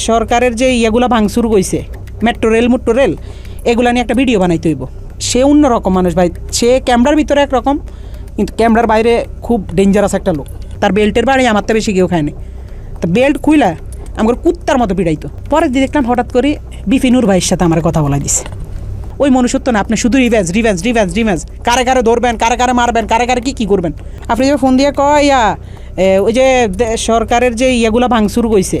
সরকারের যে ইয়েগুলা ভাঙচুর গইছে মেট্রো রেল মুট্রো রেল এগুলা নিয়ে একটা ভিডিও বানাইতে হইব। সে অন্যরকম মানুষ ভাই, সে ক্যামেরার ভিতরে একরকম, কিন্তু ক্যামেরার বাইরে খুব ডেঞ্জারাস একটা লোক। তার বেল্টের বাড়ি আমার তো বেশি কেউ খায়নি তা বেল্ট খুইলা আমার কুত্তার মতো পিড়াইতো। পরে দিয়ে দেখলাম হঠাৎ করে বিপিনুর ভাইয়ের সাথে আমার কথা বলা দিছে। ওই মনুষ্যত্ব না, আপনি শুধু রিভেন্স রিভেন্স রিভেন্স রিভেন্স কারে কারে ধরবেন, কারে কারে মারবেন, কারে কারে কি কি করবেন? আপনি যে ফোন দিয়ে কয়, ইয়া ওই যে সরকারের যে ইয়েগুলা ভাঙচুর গইছে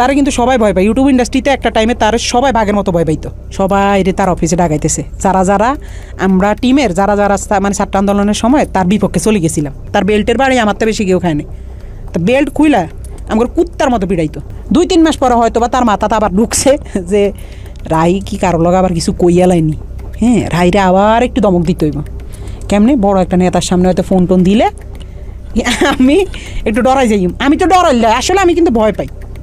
তারা কিন্তু সবাই ভয় পায়। ইউটিউব ইন্ডাস্ট্রিতে একটা টাইমে তার সবাই ভাগের মতো ভয় পাইতো। সবাই রে তার অফিসে ডাকাইতেছে। যারা যারা আমরা টিমের যারা যারা মানে ছাত্র আন্দোলনের সময় তার বিপক্ষে চলে গেছিলাম। তার বেল্টের বাড়ি আমার তো বেশি কেউ খায়নি তা বেল্ট খুইলা আমার কুত্তার মতো পিড়াইতো। দুই তিন মাস পরে হয়তো বা তার মাথাতে আবার ঢুকছে যে রাই কি কারও লগে আবার কিছু কইয়া লাইনি। হ্যাঁ রাইরে আবার একটু দমক দিতে হইব। কেমনে? বড় একটা নেতার সামনে হয়তো ফোন টোন দিলে, আমি একটু ডরাই যাই আমি তো ডরাই আসলে আমি কিন্তু ভয় পাই।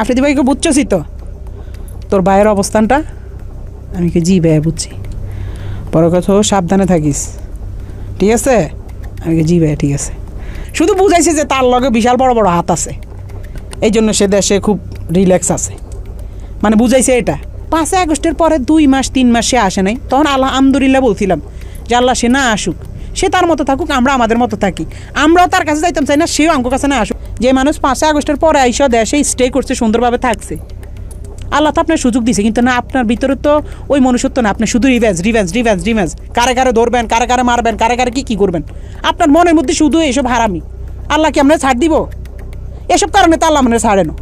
আফ্রিদি ভাইকে বুঝছসই তো। তোর ভাইয়ের অবস্থানটা আমি কি জি ভাইয়া বুঝছি। পরে কথা সাবধানে থাকিস। ঠিক আছে? আমি কি জি ভাইয়া, ঠিক আছে। শুধু বুঝাইছে যে তার লগে বিশাল বড় বড় হাত আছে। এই জন্য সে দেশে খুব রিল্যাক্স আছে। মানে বুঝাইছে এটা। পাঁচই আগস্টের পরে দুই মাস, তিন মাস সে আসে নাই। তখন আল্লাহ আমদুলিল্লাহ বলছিলাম যে আল্লাহ সে না আসুক। সে তার মতো থাকুক, আমরা আমাদের মতো থাকি। আমরাও তার কাছে যাইতাম চাই না, সেও আমার কাছে না আসুক। যে মানুষ পাঁচই আগস্টের পরে আইসা দেশে স্টে করছে, সুন্দরভাবে থাকছে। আল্লাহ তো আপনার সুযোগ দিছে, কিন্তু না, আপনার ভিতরে তো ওই মনুষ্যত্ব না। আপনি শুধু রিভেন্স রিভেন্স রিভেন্স রিভেন্স কারে কারে ধরবেন, কারে কারে মারবেন, কারে কারে কী কী করবেন? আপনার মনের মধ্যে শুধু এসব হারামি। আল্লাহ কি আমরা ছাড় দিব? এসব কারণে তো আল্লাহ মানে ছাড়ে না।